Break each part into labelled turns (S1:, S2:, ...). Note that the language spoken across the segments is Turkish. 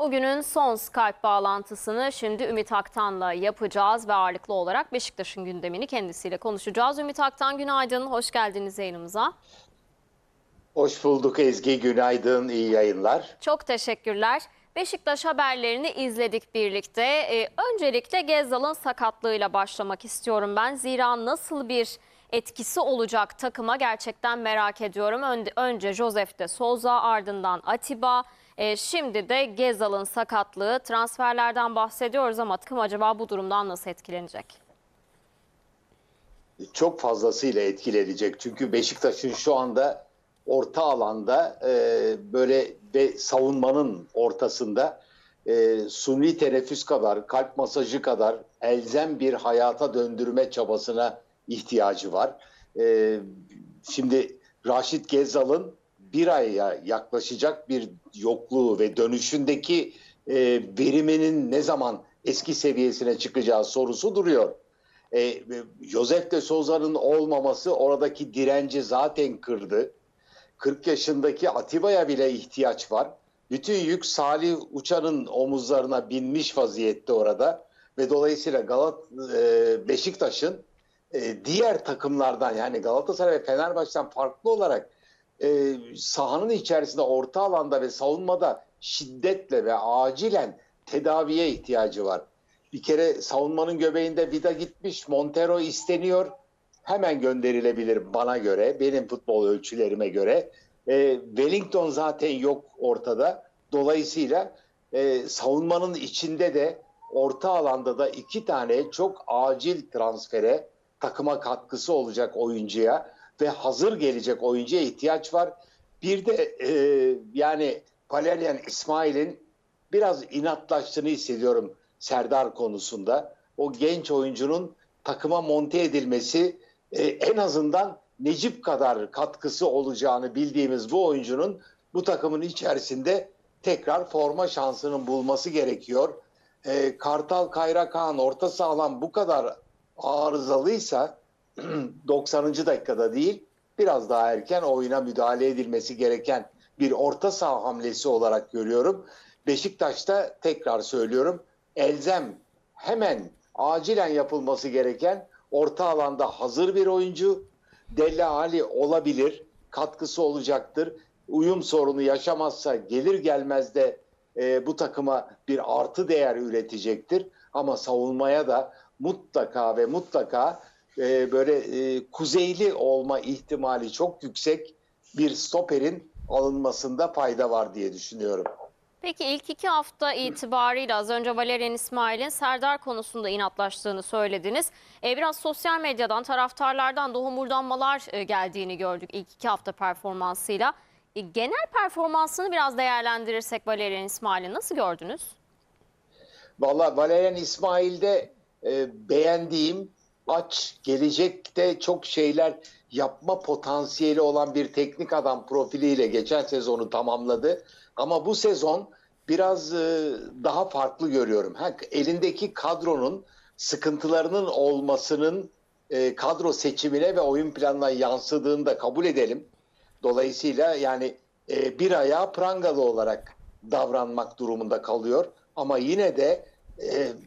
S1: Bugünün son Skype bağlantısını şimdi Ümit Aktan'la yapacağız ve ağırlıklı olarak Beşiktaş'ın gündemini kendisiyle konuşacağız. Ümit Aktan günaydın, hoş geldiniz yayınımıza.
S2: Hoş bulduk Ezgi, günaydın, iyi yayınlar.
S1: Çok teşekkürler. Beşiktaş haberlerini izledik birlikte. Ee, öncelikle Gezzal'ın sakatlığıyla başlamak istiyorum ben. Zira nasıl bir etkisi olacak takıma gerçekten merak ediyorum. Önce, önce Josef de Souza ardından Atiba. Ee, şimdi de Gezzal'ın sakatlığı. Transferlerden bahsediyoruz ama takım acaba bu durumdan nasıl etkilenecek?
S2: Çok fazlasıyla etkilenecek. Çünkü Beşiktaş'ın şu anda orta alanda e, böyle ve savunmanın ortasında e, suni teneffüs kadar, kalp masajı kadar elzem bir hayata döndürme çabasına ihtiyacı var. E, şimdi Raşit Gezzal'ın bir aya yaklaşacak bir yokluğu ve dönüşündeki e, veriminin ne zaman eski seviyesine çıkacağı sorusu duruyor. E, Josef de Souza'nın olmaması oradaki direnci zaten kırdı. 40 yaşındaki Atiba'ya bile ihtiyaç var. Bütün yük Salih Uçan'ın omuzlarına binmiş vaziyette orada ve dolayısıyla Galat e, Beşiktaş'ın e, diğer takımlardan yani Galatasaray ve Fenerbahçe'den farklı olarak e, sahanın içerisinde orta alanda ve savunmada şiddetle ve acilen tedaviye ihtiyacı var. Bir kere savunmanın göbeğinde Vida gitmiş, Montero isteniyor. Hemen gönderilebilir bana göre, benim futbol ölçülerime göre. E, Wellington zaten yok ortada. Dolayısıyla e, savunmanın içinde de orta alanda da iki tane çok acil transfere takıma katkısı olacak oyuncuya ve hazır gelecek oyuncuya ihtiyaç var. Bir de e, yani Valerian İsmail'in biraz inatlaştığını hissediyorum Serdar konusunda. O genç oyuncunun takıma monte edilmesi e, en azından Necip kadar katkısı olacağını bildiğimiz bu oyuncunun bu takımın içerisinde tekrar forma şansının bulması gerekiyor. E, Kartal Kayrakan orta sahalan bu kadar arızalıysa 90. dakikada değil biraz daha erken oyuna müdahale edilmesi gereken bir orta saha hamlesi olarak görüyorum. Beşiktaş'ta tekrar söylüyorum elzem hemen acilen yapılması gereken orta alanda hazır bir oyuncu Della Ali olabilir katkısı olacaktır. Uyum sorunu yaşamazsa gelir gelmez de e, bu takıma bir artı değer üretecektir. Ama savunmaya da mutlaka ve mutlaka e, böyle e, kuzeyli olma ihtimali çok yüksek bir stoperin alınmasında fayda var diye düşünüyorum.
S1: Peki ilk iki hafta itibarıyla az önce Valerian İsmail'in Serdar konusunda inatlaştığını söylediniz. E, biraz sosyal medyadan, taraftarlardan da homurdanmalar e, geldiğini gördük ilk iki hafta performansıyla. E, genel performansını biraz değerlendirirsek Valerian İsmail'i nasıl gördünüz?
S2: Valla Valerian İsmail'de e, beğendiğim aç, gelecekte çok şeyler yapma potansiyeli olan bir teknik adam profiliyle geçen sezonu tamamladı. Ama bu sezon biraz e, daha farklı görüyorum. Ha, elindeki kadronun sıkıntılarının olmasının e, kadro seçimine ve oyun planına yansıdığını da kabul edelim. Dolayısıyla yani e, bir ayağı prangalı olarak davranmak durumunda kalıyor. Ama yine de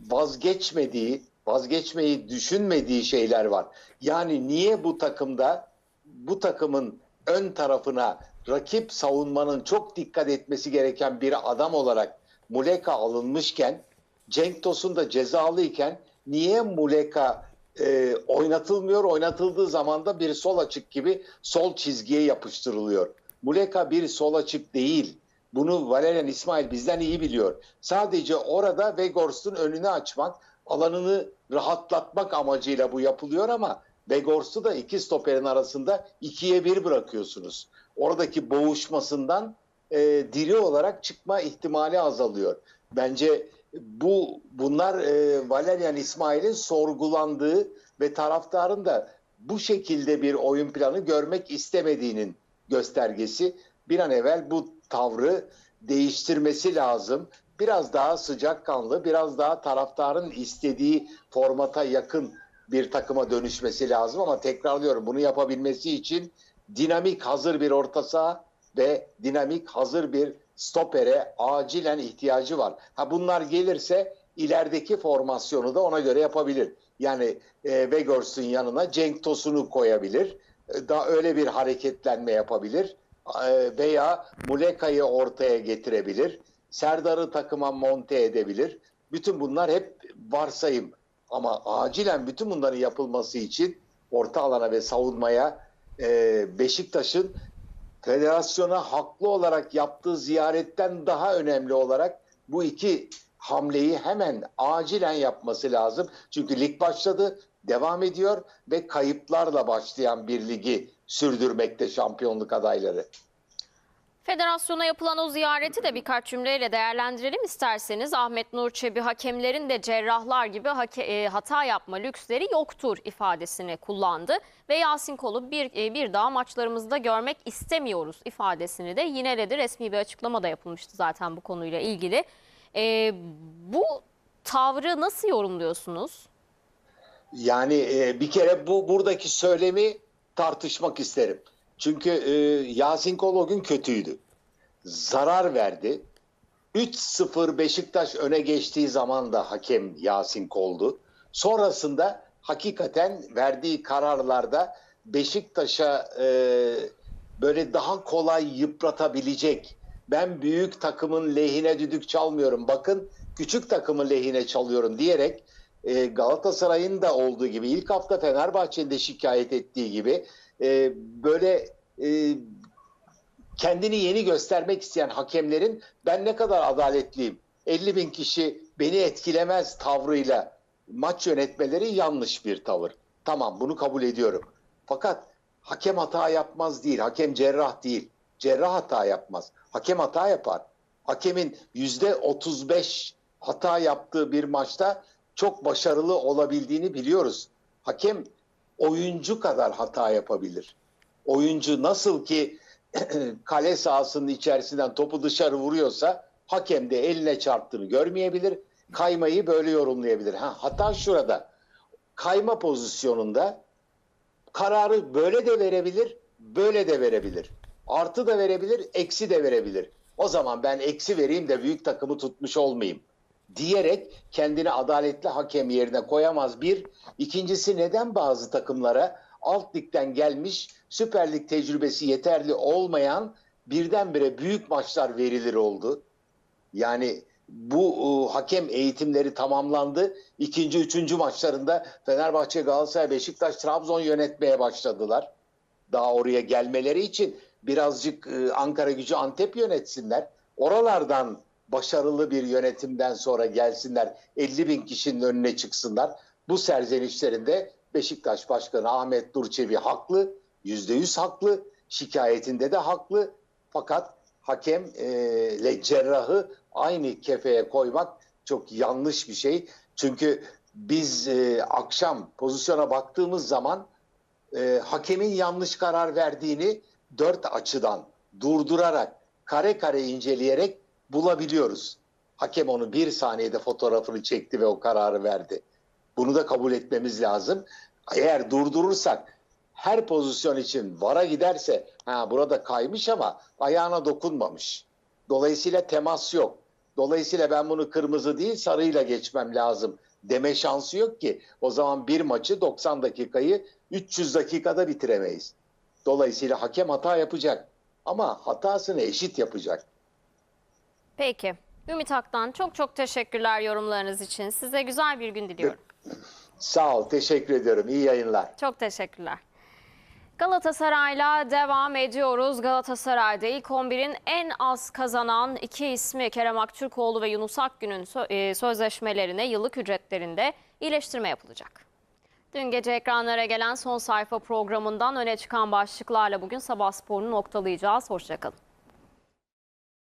S2: vazgeçmediği, vazgeçmeyi düşünmediği şeyler var. Yani niye bu takımda bu takımın ön tarafına rakip savunmanın çok dikkat etmesi gereken bir adam olarak Muleka alınmışken Cenk Tosun da cezalıyken niye Muleka e, oynatılmıyor? Oynatıldığı zaman da bir sol açık gibi sol çizgiye yapıştırılıyor. Muleka bir sol açık değil. Bunu Valerian İsmail bizden iyi biliyor. Sadece orada Vegors'un önünü açmak, alanını rahatlatmak amacıyla bu yapılıyor ama Vegors'u da iki stoperin arasında ikiye bir bırakıyorsunuz. Oradaki boğuşmasından e, diri olarak çıkma ihtimali azalıyor. Bence bu bunlar e, Valerian İsmail'in sorgulandığı ve taraftarın da bu şekilde bir oyun planı görmek istemediğinin göstergesi. Bir an evvel bu tavrı değiştirmesi lazım. Biraz daha sıcakkanlı, biraz daha taraftarın istediği formata yakın bir takıma dönüşmesi lazım ama tekrarlıyorum bunu yapabilmesi için dinamik hazır bir orta saha ve dinamik hazır bir stopere acilen ihtiyacı var. Ha bunlar gelirse ilerideki formasyonu da ona göre yapabilir. Yani e, yanına Cenk Tosun'u koyabilir. E, Da öyle bir hareketlenme yapabilir. E, veya Muleka'yı ortaya getirebilir. Serdar'ı takıma monte edebilir. Bütün bunlar hep varsayım. Ama acilen bütün bunların yapılması için orta alana ve savunmaya e, Beşiktaş'ın federasyona haklı olarak yaptığı ziyaretten daha önemli olarak bu iki hamleyi hemen acilen yapması lazım. Çünkü lig başladı, devam ediyor ve kayıplarla başlayan bir ligi sürdürmekte şampiyonluk adayları.
S1: Federasyona yapılan o ziyareti de birkaç cümleyle değerlendirelim isterseniz. Ahmet Nur Çebi hakemlerin de cerrahlar gibi e, hata yapma lüksleri yoktur ifadesini kullandı. Ve Yasin Kol'u bir, e, bir daha maçlarımızda görmek istemiyoruz ifadesini de yineledi. Resmi bir açıklama da yapılmıştı zaten bu konuyla ilgili. E, bu tavrı nasıl yorumluyorsunuz?
S2: Yani e, bir kere bu buradaki söylemi tartışmak isterim. Çünkü e, Yasin Kol o gün kötüydü. Zarar verdi. 3-0 Beşiktaş öne geçtiği zaman da hakem Yasin Kol'du. Sonrasında hakikaten verdiği kararlarda Beşiktaş'a e, böyle daha kolay yıpratabilecek. Ben büyük takımın lehine düdük çalmıyorum. Bakın küçük takımın lehine çalıyorum diyerek e, Galatasaray'ın da olduğu gibi ilk hafta Fenerbahçe'nin de şikayet ettiği gibi e, böyle e, kendini yeni göstermek isteyen hakemlerin ben ne kadar adaletliyim 50 bin kişi beni etkilemez tavrıyla maç yönetmeleri yanlış bir tavır. Tamam bunu kabul ediyorum. Fakat hakem hata yapmaz değil. Hakem cerrah değil. Cerrah hata yapmaz. Hakem hata yapar. Hakemin yüzde 35 hata yaptığı bir maçta çok başarılı olabildiğini biliyoruz. Hakem oyuncu kadar hata yapabilir. Oyuncu nasıl ki kale sahasının içerisinden topu dışarı vuruyorsa hakem de eline çarptığını görmeyebilir. Kaymayı böyle yorumlayabilir. Ha, hata şurada. Kayma pozisyonunda kararı böyle de verebilir, böyle de verebilir. Artı da verebilir, eksi de verebilir. O zaman ben eksi vereyim de büyük takımı tutmuş olmayayım diyerek kendini adaletli hakem yerine koyamaz bir. İkincisi neden bazı takımlara alt ligden gelmiş Süper Lig tecrübesi yeterli olmayan birdenbire büyük maçlar verilir oldu. Yani bu e, hakem eğitimleri tamamlandı. İkinci, üçüncü maçlarında Fenerbahçe, Galatasaray, Beşiktaş, Trabzon yönetmeye başladılar. Daha oraya gelmeleri için birazcık e, Ankara gücü Antep yönetsinler. Oralardan başarılı bir yönetimden sonra gelsinler 50 bin kişinin önüne çıksınlar. Bu serzenişlerinde Beşiktaş Başkanı Ahmet Durçevi haklı, yüzde yüz haklı, şikayetinde de haklı. Fakat hakem e, cerrahı aynı kefeye koymak çok yanlış bir şey. Çünkü biz e, akşam pozisyona baktığımız zaman e, hakemin yanlış karar verdiğini dört açıdan durdurarak, kare kare inceleyerek bulabiliyoruz. Hakem onu bir saniyede fotoğrafını çekti ve o kararı verdi. Bunu da kabul etmemiz lazım. Eğer durdurursak her pozisyon için vara giderse ha burada kaymış ama ayağına dokunmamış. Dolayısıyla temas yok. Dolayısıyla ben bunu kırmızı değil sarıyla geçmem lazım deme şansı yok ki. O zaman bir maçı 90 dakikayı 300 dakikada bitiremeyiz. Dolayısıyla hakem hata yapacak ama hatasını eşit yapacak.
S1: Peki. Ümit Aktan çok çok teşekkürler yorumlarınız için. Size güzel bir gün diliyorum.
S2: Sağ ol, teşekkür ediyorum. İyi yayınlar.
S1: Çok teşekkürler. Galatasaray'la devam ediyoruz. Galatasaray'da ilk 11'in en az kazanan iki ismi Kerem Aktürkoğlu ve Yunus Akgün'ün e, sözleşmelerine yıllık ücretlerinde iyileştirme yapılacak. Dün gece ekranlara gelen son sayfa programından öne çıkan başlıklarla bugün sabah sporunu noktalayacağız. Hoşçakalın.